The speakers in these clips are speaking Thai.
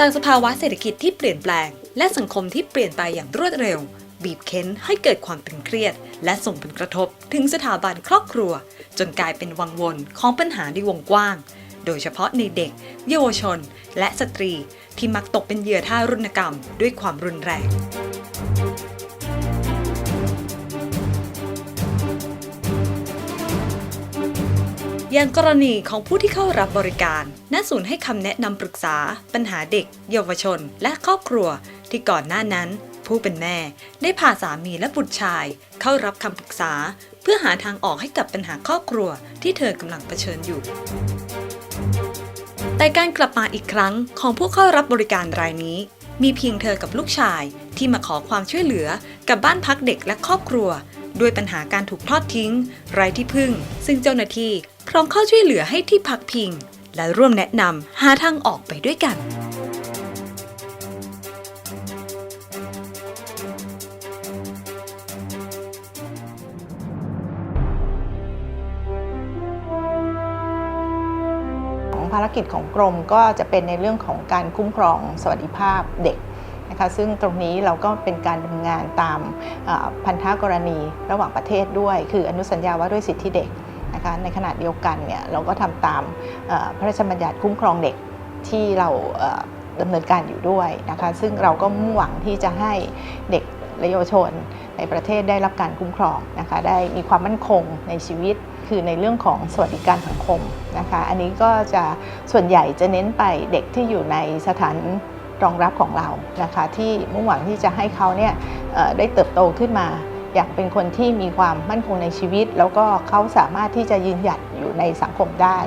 จากสภาวะเศรษฐกิจที่เปลี่ยนแปลง และสังคมที่เปลี่ยนไปอย่างรวดเร็ว บีบเค้นให้เกิดความตึงเครียด และส่งผลกระทบ ถึงสถาบันครอบครัว จนกลายเป็นวังวนของปัญหาในวงกว้าง โดยเฉพาะในเด็ก เยาวชน และสตรีที่มักตกเป็นเหยื่อท่ารุณกรรม ด้วยความรุนแรง อย่างกรณีของผู้ที่เข้ารับบริการณศูนย์ให้คำแนะนำปรึกษา ปัญหาเด็ก เยาวชน และครอบครัว ที่ก่อนหน้านั้น ผู้เป็นแม่ ได้พาสามีและบุตรชาย เข้ารับคำปรึกษา เพื่อหาทางออกให้กับปัญหาครอบครัวที่เธอกำลังเผชิญอยู่แต่การกลับมาอีกครั้งของผู้เข้ารับบริการรายนี้ มีเพียงเธอกับลูกชายที่มาขอความช่วยเหลือกับบ้านพักเด็กและครอบครัว ด้วยปัญหาการถูกทอดทิ้ง ไร้ที่พึ่ง ซึ่งเจ้าหน้าที่พร้อมเข้าช่วยเหลือให้ที่พักพิง และร่วมแนะนำหาทางออกไปด้วยกันของภารกิจของกรมก็จะเป็นในเรื่องของการคุ้มครองสวัสดิภาพเด็ก นะคะซึ่งตรงนี้เราก็เป็นการดำเนินงานตามพันธกรณีระหว่างประเทศด้วย คืออนุสัญญาว่าด้วยสิทธิเด็กนะคะในขณะเดียวกันเนี่ยเราก็ทำตามพระราชบัญญัติคุ้มครองเด็กที่เราดำเนินการอยู่ด้วยนะคะซึ่งเราก็มุ่งหวังที่จะให้เด็กและเยาวชนในประเทศได้รับการคุ้มครองนะคะได้มีความมั่นคงในชีวิตคือในเรื่องของสวัสดิการสังคมนะคะอันนี้ก็จะส่วนใหญ่จะเน้นไปเด็กที่อยู่ในสถาน รองรับของเรานะคะที่มุ่งหวังที่จะให้เขาเนี่ยได้เติบโตขึ้นมา อยางเป็นคนที่มีความมั่นคงในชีวิต แล้วก็เขาสามารถที่จะยืนหยัดอยู่ในสังคมได้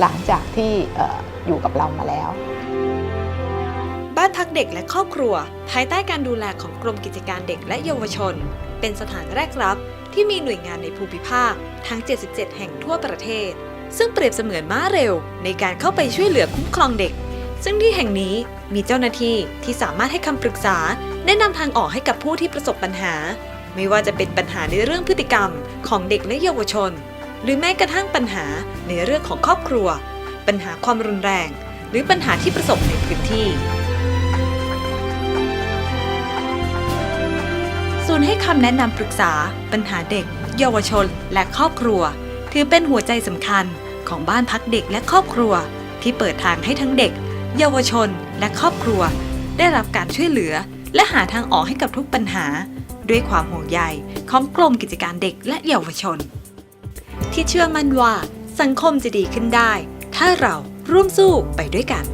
หลังจากที่อยู่กับเรามาแล้ว บ้านพักเด็กและครอบครัว ภายใต้การดูแลของกรมกิจการเด็กและเยาวชน เป็นสถานแรกรับที่มีหน่วยงานในภูมิภาค ทั้ง 77 แห่งทั่วประเทศ ซึ่งเปรียบเสมือนม้าเร็วในการเข้าไปช่วยเหลือคุ้มครองเด็ก ซึ่งที่แห่งนี้มีเจ้าหน้าที่ที่สามารถให้คำปรึกษา แนะนำทางออกให้กับผู้ที่ประสบปัญหา ไม่ว่าจะเป็นปัญหาในเรื่องพฤติกรรมของเด็กและเยาวชน หรือแม้กระทั่งปัญหาในเรื่องของครอบครัว ปัญหาความรุนแรง หรือปัญหาที่ประสบในพื้นที่ศูนย์ให้คำแนะนำปรึกษา ปัญหาเด็ก เยาวชน และครอบครัว ถือเป็นหัวใจสำคัญของบ้านพักเด็กและครอบครัว ที่เปิดทางให้ทั้งเด็ก เยาวชน และครอบครัว ได้รับการช่วยเหลือ และหาทางออกให้กับทุกปัญหา ด้วยความห่วงใยของกรมกิจการเด็กและเยาวชน ที่เชื่อมั่นว่าสังคมจะดีขึ้นได้ ถ้าเราร่วมสู้ไปด้วยกัน